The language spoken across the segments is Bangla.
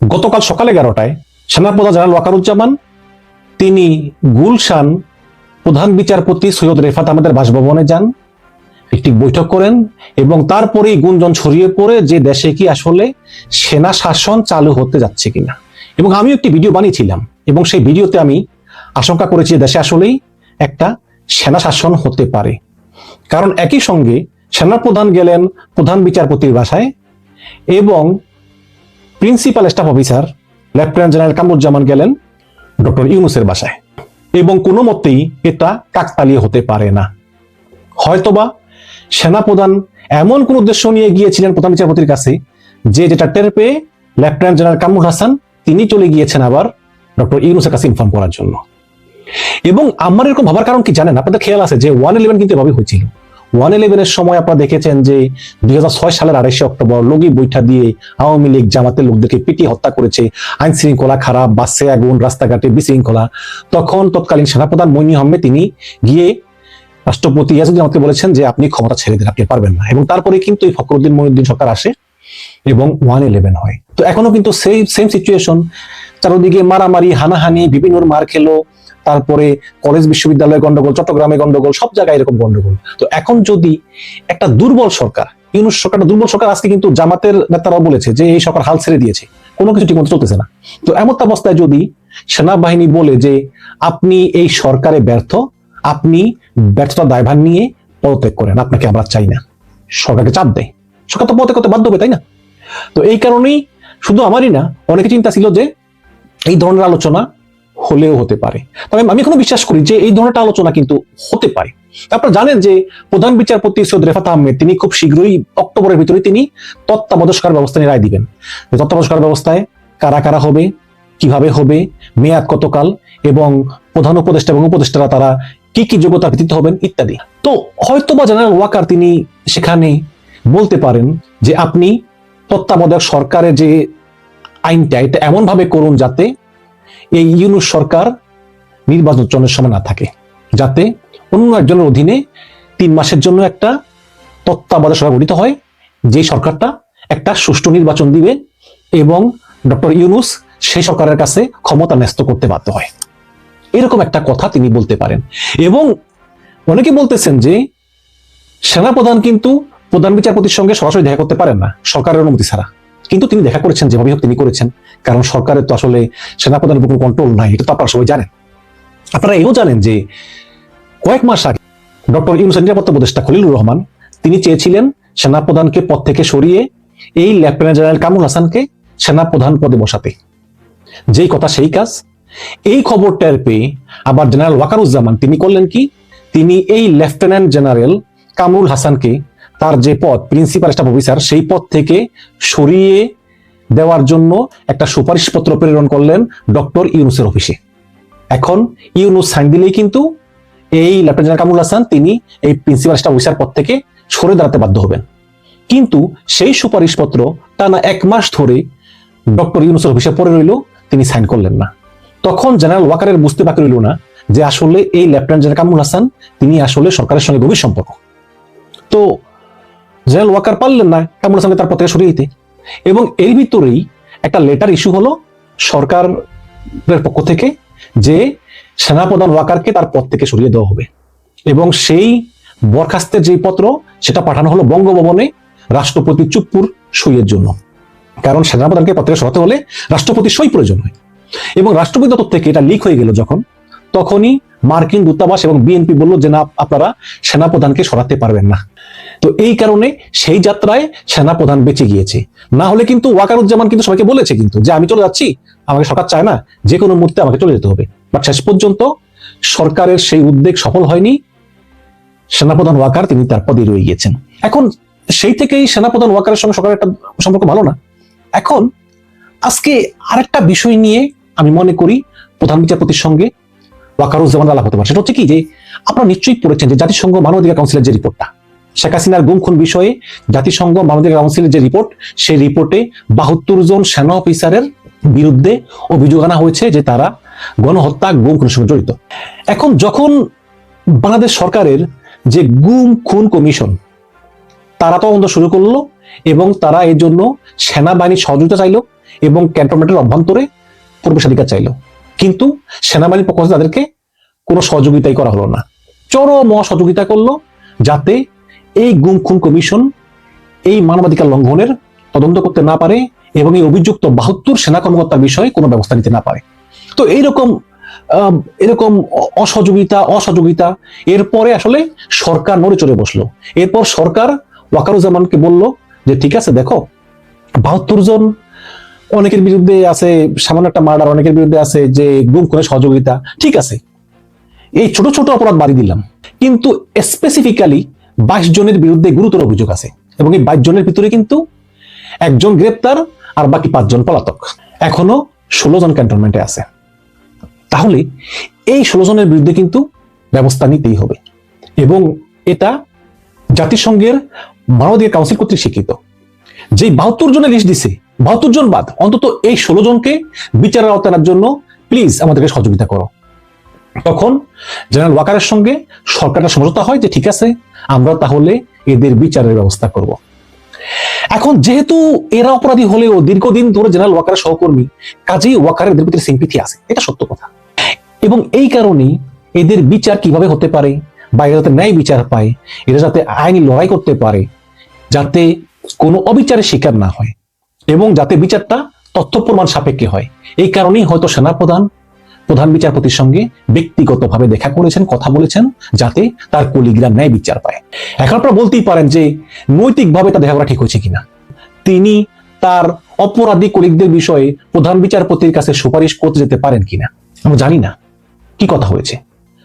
গতকাল সকাল এগারোটায় সেনাপ্রধান জেনারেল ওয়াকারুজ্জামান, তিনি গুলশান প্রধান বিচারপতি সৈয়দ রেফাত আহমেদের বাসভবনে যান, একটি বৈঠক করেন এবং তারপরেই গুঞ্জন ছড়িয়ে পড়ে যে দেশে কি আসলে সেনা শাসন চালু হতে যাচ্ছে কিনা। এবং আমি একটি ভিডিও বানিয়েছিলাম এবং সেই ভিডিওতে আমি আশঙ্কা করেছি দেশে আসলেই একটা সেনা শাসন হতে পারে। কারণ একই সঙ্গে সেনাপ্রধান গেলেন প্রধান বিচারপতির বাসায় এবং principal staff officer, lieutenant general Kamruzzaman গেলেন ডক্টর ইউনুসের বাসায় এবং কোনো মতেই এটা কাকতালীয় হতে পারে না। হয়তোবা সেনাপ্রধান এমন কোন উদ্দেশ্য নিয়ে গিয়েছিলেন প্রধান বিচারপতির কাছে যে যেটা টের পেয়ে লেফটেন্যান্ট জেনারেল কামরুল হাসান তিনি চলে গিয়েছেন আবার ডক্টর ইউনুসের কাছে ইনফর্ম করার জন্য। এবং আমার এরকম ভাবার কারণ কি জানেন? আপনাদের খেয়াল আছে যে ওয়ান ইলেভেন কিন্তু এভাবে হয়েছিল। ওয়ান ইলেভেনের সময় আপনারা দেখেছেন যে দুই হাজার ছয় সালের আড়াইশে অক্টোবর লগি বৈঠা দিয়ে আওয়ামী লীগ জামাতের লোকদেরকে পিটিয়ে হত্যা করেছে। আইন শৃঙ্খলা খারাপ, বাসে আগুন, রাস্তাঘাটে বিশৃঙ্খলা। তখন তৎকালীন সেনাপ্রধান মইনি আহমেদ তিনি গিয়ে রাষ্ট্রপতি ইয়াজুদ্দিন আমাকে বলেছেন যে, আপনি ক্ষমতা ছেড়ে দিন, আপনি পারবেন না। এবং তারপরে কিন্তু এই ফখরুদ্দিন মহিউদ্দিন সরকার আসে এবং ওয়ান ইলেভেন হয়। তো এখনও কিন্তু সেই সেম সিচুয়েশন চারদিকে মারামারি, হানাহানি, বিভিন্ন মার খেলো তারপরে কলেজ বিশ্ববিদ্যালয়ে গন্ডগোল, চট্টগ্রামে গন্ডগোল, সব জায়গায় এরকম গন্ডগোল। তো এখন যদি একটা দুর্বল সরকার, ইউনুস সরকারটা দুর্বল সরকার আজকে কিন্তু জামাতের নেতারাও বলেছে যে এই সরকার হাল ছেড়ে দিয়েছে, কোনো কিছু ঠিকমতো চলতেছে না। তো এমন অবস্থায় যদি সেনাবাহিনী বলে যে আপনি এই সরকারে ব্যর্থ, আপনি ব্যর্থতা দায়ভার নিয়ে পদত্যাগ করেন, আপনাকে আমরা চাই না। সরকারকে চাপ দেয়। সরকার তো পদত্যাগ করতে বাধ্য হবে, তাই না? তো এই কারণেই শুধু আমারই না, অনেকে চিন্তা ছিল যে এই ধরনের আলোচনা হলেও হতে পারে। তবে আমি এখনও বিশ্বাস করি যে এই ধরনের আলোচনা কিন্তু হতে পারে। আপনারা জানেন যে প্রধান বিচারপতি সৈয়দ রেফাত আহমেদ, তিনি খুব শীঘ্রই অক্টোবরের ভিতরে তিনি তত্ত্বাবধায়ক ব্যবস্থা নিয়ে রায় দিবেন। যে তত্ত্বাবধায়ক ব্যবস্থায় কারা কারা হবে, কীভাবে হবে, মেয়াদ কতকাল, এবং প্রধান উপদেষ্টা এবং উপদেষ্টারা তারা কি কি যোগ্যতা ভিত্তিতে হবেন ইত্যাদি। তো হয়তো বা জেনারেল ওয়াকার তিনি সেখানে বলতে পারেন যে আপনি তত্ত্বাবধায়ক সরকারের যে আইনটা, এটা এমন ভাবে করুন যাতে এই ইউনুস সরকার নির্বাচনের সময় না থাকে, যাতে অন্য একজনের অধীনে তিন মাসের জন্য একটা তত্ত্বাবধায়ক সরকার গঠিত হয়, যে সরকারটা একটা সুষ্ঠু নির্বাচন দিবে এবং ডক্টর ইউনুস সেই সরকারের কাছে ক্ষমতা ন্যস্ত করতে বাধ্য হয়। এরকম একটা কথা তিনি বলতে পারেন। এবং অনেকে বলতেছেন যে সেনাপ্রধান কিন্তু প্রধান বিচারপতির সঙ্গে সরাসরি দেখা করতে পারেন না, সরকারের অনুমতি ছাড়া। কিন্তু তিনি দেখা করেছেন যেভাবে হোক তিনি করেছেন, কারণ সরকারের তো আসলে সেনাপ্রধানের উপর কন্ট্রোল নাই, এটা তো আপনারা সবাই জানেন। আপনারা এও জানেন যে কয়েক মাস আগে ডক্টর ইউনুসের নিরাপত্তা উপদেষ্টা খলিলুর রহমান, তিনি চেয়েছিলেন সেনাপ্রধানকে পদ থেকে সরিয়ে এই লেফটেন্যান্ট জেনারেল কামরুল হাসানকে সেনাপ্রধান পদে বসাতে। যেই কথা সেই কাজ। এই খবর টের পেয়ে আবার জেনারেল ওয়াকারুজ্জামান, তিনি করলেন কি? তিনি এই লেফটেন্যান্ট জেনারেল কামরুল হাসানকে তার যে পদ প্রিন্সিপাল স্টাফ অফিসার সেই পদ থেকে সরিয়ে দেওয়ার জন্য একটা সুপারিশপত্র প্রেরণ করলেন ডক্টর ইউনুসের অফিসে। এখন ইউনুস সাইন দিলেই কিন্তু এই লেফটেন্যান্ট জেনারেল কামরুল হাসান তিনি এই প্রিন্সিপাল স্টাফ অফিসার পদ থেকে সরে দাঁড়াতে বাধ্য হবেন। কিন্তু সেই সুপারিশপত্র টানা এক মাস ধরে ডক্টর ইউনুসের অফিসে পড়ে রইল, তিনি সাইন করলেন না। তখন জেনারেল ওয়াকারের বুঝতে বাকি রইল না যে আসলে এই লেফটেন্যান্ট জেনারেল কামরুল হাসান, তিনি আসলে সরকারের সঙ্গে গভীর সম্পর্ক। তো জেনারেল ওয়াকার পারলেন না কামরুল হাসানকে তার পর থেকে সরিয়ে দিতে। এবং এর ভিতরেই একটা লেটার ইস্যু হলো সরকারের পক্ষ থেকে যে সেনাপ্রধান ওয়াকারকে তার পদ থেকে সরিয়ে দেওয়া হবে। এবং সেই বরখাস্তের যে পত্র, সেটা পাঠানো হলো বঙ্গভবনে রাষ্ট্রপতি চুপ্পুর সইয়ের জন্য। কারণ সেনাপ্রধানকে পদ থেকে সরাতে হলে রাষ্ট্রপতির সই প্রয়োজন হয়। এবং রাষ্ট্রপতি দপ্তর থেকে এটা লিক হয়ে গেল যখন, তখনই মার্কিন দূতাবাস এবং বিএনপি বলল যে, না, আপনারা সেনাপ্রধানকে সরাতে পারবেন না। তো এই কারণে সেই যাত্রায় সেনাপ্রধান বেঁচে গিয়েছে। না হলে কিন্তু ওয়াকারুজ্জামান কিন্তু সবাইকে বলেছে কিন্তু যে, আমি চলে যাচ্ছি, আমাকে সরকার চায় না যে কোনো মুহূর্তে আমাকে চলে যেতে হবে। বাট শেষ পর্যন্ত সরকারের সেই উদ্যোগ সফল হয়নি। সেনাপ্রধান ওয়াকার তিনি তার পদে রয়ে গিয়েছেন। এখন সেই থেকেই সেনাপ্রধান ওয়াকারের সঙ্গে সরকারের একটা সম্পর্ক ভালো না। এখন আজকে আরেকটা বিষয় নিয়ে আমি মনে করি প্রধান বিচারপতির সঙ্গে হতে পারে। সেটা হচ্ছে কি যে, আপনারা নিশ্চয়ই পড়েছেন যে জাতিসংঘ মানবাধিকার কাউন্সিলের যে রিপোর্টটা শেখ হাসিনার গুম খুন বিষয়ে জাতিসংঘ মানবাধিকার কাউন্সিলের যে রিপোর্ট সেই রিপোর্টে বাহাত্তর জন সেনা অফিসারের বিরুদ্ধে অভিযোগ আনা হয়েছে যে তারা গণহত্যা গুম খুনের সঙ্গে জড়িত। এখন যখন বাংলাদেশ সরকারের যে গুম খুন কমিশন, তারা তদন্ত শুরু করল এবং তারা এর জন্য সেনাবাহিনীর সহযোগিতা চাইলো এবং ক্যান্টনমেন্টের অভ্যন্তরে প্রবেশাধিকার চাইল। কিন্তু সেনাবাহিনীর পক্ষ তাদেরকে কোনো সহযোগিতাই করা হলো না। চরম সহযোগিতা করল যাতে এই গুম খুন কমিশন এই মানবাধিকার লঙ্ঘনের তদন্ত করতে না পারে এবং এই অভিযুক্ত বাহাত্তর সেনা কর্মকর্তার বিষয়ে কোনো ব্যবস্থা নিতে না পারে। তো এইরকম এরকম অসহযোগিতা অসহযোগিতা, এরপরে আসলে সরকার নড়ে চড়ে বসল। এরপর সরকার ওয়াকারুজ্জামানকে বলল যে, ঠিক আছে, দেখো, বাহাত্তর জন অনেকের বিরুদ্ধে আছে, সামান্য একটা মার্ডার অনেকের বিরুদ্ধে আছে যে গুম করে সহযোগিতা, ঠিক আছে। এই ছোট ছোট অপরাধ বাড়ি দিলাম। কিন্তু স্পেসিফিক্যালি বাইশ জনের বিরুদ্ধে গুরুতর অভিযোগ আছে এবং এই বাইশ জনের ভিতরে কিন্তু একজন গ্রেপ্তার আর বাকি পাঁচজন পলাতক। এখনও ষোলো জন ক্যান্টনমেন্টে আছে। তাহলে এই ষোলো জনের বিরুদ্ধে কিন্তু ব্যবস্থা নিতেই হবে। এবং এটা জাতিসংঘের মানবাধিকার কাউন্সিল কর্তৃক স্বীকৃত। যে বাহাত্তর জনের লিস্ট দিছে বাহাত্তর জন বাদ, অন্তত এই ষোলো জনকে বিচারের আওতায় আনার জন্য প্লিজ আমাদেরকে সহযোগিতা করো। তখন জেনারেল ওয়াকারের সঙ্গে সরকারের সমঝোতা হয় যে ঠিক আছে, আমরা তাহলে এদের বিচারের ব্যবস্থা করব। এখন যেহেতু এরা অপরাধী হলেও দীর্ঘদিন ধরে জেনারেল ওয়াকারের সহকর্মী, কাজেই ওয়াকারের এদের ভিতরে সিম্পিথি আছে, এটা সত্য কথা। এবং এই কারণেই এদের বিচার কীভাবে হতে পারে, বা এরা যাতে ন্যায় বিচার পায়, এরা যাতে আইনি লড়াই করতে পারে, যাতে কোনো অবিচারের শিকার না হয়। এবং যাতে বিচারটা তথ্য প্রমাণ সাপেক্ষে হয়। এই কারণেই হয়তো সেনাপ্রধান, প্রধান বিচারপতির সঙ্গে ব্যক্তিগতভাবে দেখা করেছেন, কথা বলেছেন, যাতে তার কলিগরা ন্যায় বিচার পায়। এখন আপনারা বলতেই পারেন যে নৈতিকভাবে তা দেখা করা ঠিক হয়েছে কিনা। তিনি তার অপরাধী কলিগদের বিষয়ে প্রধান বিচারপতির কাছে সুপারিশ করতে যেতে পারেন কিনা, আমরা জানি না। কি কথা হয়েছে?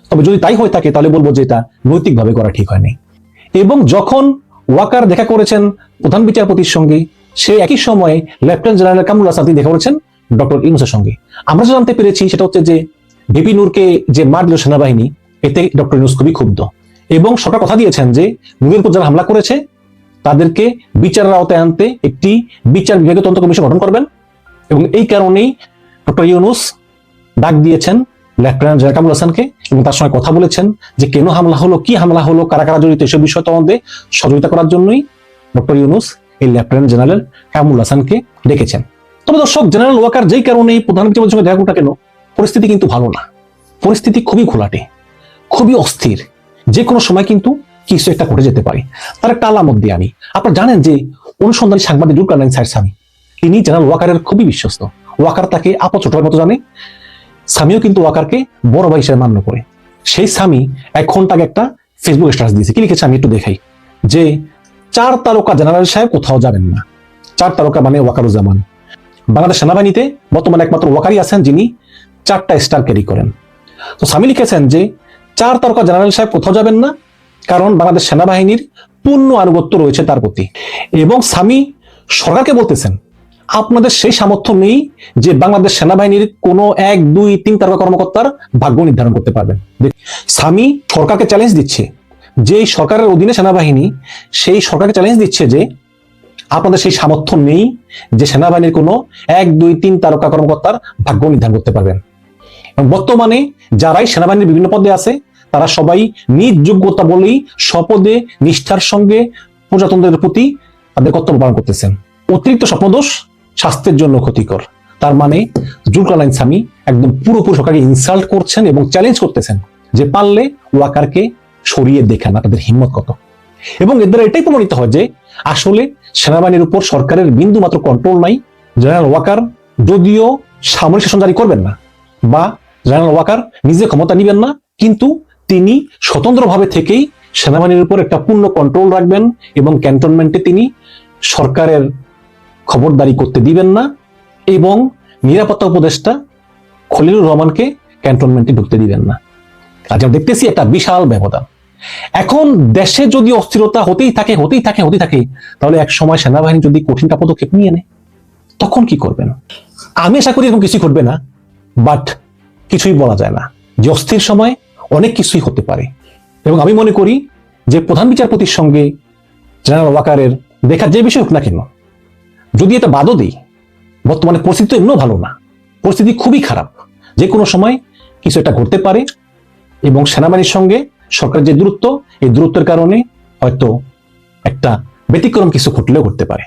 তবে যদি তাই হয়ে থাকে, তাহলে বলব যে এটা নৈতিকভাবে করা ঠিক হয়নি। এবং যখন ওয়াকার দেখা করেছেন প্রধান বিচারপতির সঙ্গে সে একই সময়ে লেফটেন্যান্ট জেনারেল কামরুল হাসান, তিনি দেখা করেছেন ডক্টর ইউনুসের সঙ্গে। আমরা যে জানতে পেরেছি, সেটা হচ্ছে যে ভিপি নূরকে যে মার দিল সেনাবাহিনী, এতে ডক্টর ইউনুস খুবই ক্ষুব্ধ। এবং সরকার কথা দিয়েছেন যে নূরের উপর যারা হামলা করেছে, তাদেরকে বিচারের আওতায় আনতে একটি বিচার বিভাগীয় তদন্ত কমিশন গঠন করবেন। এবং এই কারণেই ডক্টর ইউনুস ডাক দিয়েছেন লেফটেন্যান্ট জেনারেল কামরুল হাসানকে এবং তার সঙ্গে কথা বলেছেন যে কেন হামলা হলো, কি হামলা হলো, কারা কারা জড়িত, এসব বিষয় তদন্তে সহযোগিতা করার জন্যই ডক্টর ইউনুস এই লেফটেন্যান্ট জেনারেল কামরুল হাসানকে ডেকেছেন। তবে দর্শক, জেনারেল ওয়াকার যেই কারণে প্রধান বিচারপতির সঙ্গে দেখা করুন কেন পরিস্থিতি কিন্তু ভালো না। পরিস্থিতি খুবই ঘোলাটে খুবই অস্থির। যে কোনো সময় কিন্তু কিছু একটা ঘটে যেতে পারে। তার একটা আলামত দিয়ে আমি। আপনারা জানেন যে অনুসন্ধানী সাংবাদিক জুলকার নাইন সাহেব স্বামী, তিনি জেনারেল ওয়াকারের খুবই বিশ্বস্ত। ওয়াকার তাকে আপা ছোটর মতো জানে। স্বামীও কিন্তু ওয়াকারকে বড় ভাই হিসেবে মান্য করে। সেই স্বামী এক ঘণ্টা একটা ফেসবুক স্ট্যাটাস দিয়েছে। কি লিখেছে আমি একটু দেখাই। যে চার তারকা জেনারেল সাহেব কোথাও যাবেন না। চার তারকা মানে ওয়াকারুজ্জামান। বাংলাদেশ সেনাবাহিনীতে বর্তমানে একমাত্র ওয়াকারই আছেন যিনি চারটা স্টার ক্যারি করেন। তো স্বামী লিখেছেন যে চার তারকা জেনারেল সাহেব কোথাও যাবেন না, কারণ বাংলাদেশ সেনাবাহিনীর পূর্ণ আনুগত্য রয়েছে তার প্রতি। এবং স্বামী সরকারকে বলতেছেন, আপনাদের সেই সামর্থ্য নেই যে বাংলাদেশ সেনাবাহিনীর কোনো এক, দুই, তিন তারকা কর্মকর্তার ভাগ্য নির্ধারণ করতে পারবেন। স্বামী সরকারকে চ্যালেঞ্জ দিচ্ছে যে সরকারের অধীনে সেনাবাহিনী সেই সরকারকে চ্যালেঞ্জ দিচ্ছে যে আপনাদের সেই সামর্থ্য নেই যে সেনাবাহিনীর কোনো এক, দুই, তিন তারকা কর্মকর্তার ভাগ্য নির্ধারণ করতে পারবেন। এবং বর্তমানে যারাই সেনাবাহিনীর বিভিন্ন পদে আছে, তারা সবাই নিজ যোগ্যতা বলেই স্বপদে, নিষ্ঠার সঙ্গে প্রজাতন্ত্রের প্রতি তাদের কর্তব্য পালন করতেছেন। অতিরিক্ত স্বপ্নদোষ স্বাস্থ্যের জন্য ক্ষতিকর। তার মানে জুলকালাইন স্বামী একদম পুরোপুরি সরকারকে ইনসাল্ট করছেন এবং চ্যালেঞ্জ করতেছেন যে পারলে ওয়াকারকে সরিয়ে দেখান তাদের হিম্মত কত? এবং এর দ্বারা এটাই প্রমাণিত হয় যে আসলে সেনাবাহিনীর উপর সরকারের বিন্দু মাত্র কন্ট্রোল নাই জেনারেল ওয়াকার যদিও সামরিক শাসন জারি করবেন না, বা জেনারেল ওয়াকার নিজে ক্ষমতা নিবেন না, কিন্তু তিনি স্বতন্ত্রভাবে থেকেই সেনাবাহিনীর উপর একটা পূর্ণ কন্ট্রোল রাখবেন এবং ক্যান্টনমেন্টে তিনি সরকারের খবরদারি করতে দিবেন না, এবং নিরাপত্তা উপদেষ্টা খলিলুর রহমানকে ক্যান্টনমেন্টে ঢুকতে দিবেন না। আজ আমরা দেখতেছি একটা বিশাল ব্যবধান। এখন দেশে যদি অস্থিরতা হতেই থাকে হতেই থাকে হতেই থাকে, তাহলে এক সময় সেনাবাহিনী যদি কঠিন পদক্ষেপ নিয়ে নেয়, তখন কি করবেন আমি আশা করি এরকম কিছুই ঘটবে না বাট কিছুই বলা যায় না যে অস্থির সময় অনেক কিছুই হতে পারে। এবং আমি মনে করি যে প্রধান বিচারপতির সঙ্গে জেনারেল ওয়াকারের দেখা যে বিষয় হোক না কেন, যদি এটা বাদও দিই, বর্তমানে পরিস্থিতি এমনিও ভালো না, পরিস্থিতি খুবই খারাপ, যে কোনো সময় কিছু একটা ঘটতে পারে এবং সেনাবাহিনীর সঙ্গে সরকারের যে দূরত্ব এই দূরত্বের কারণে হয়তো একটা ব্যতিক্রম কিছু ঘটলেও ঘটতে পারে।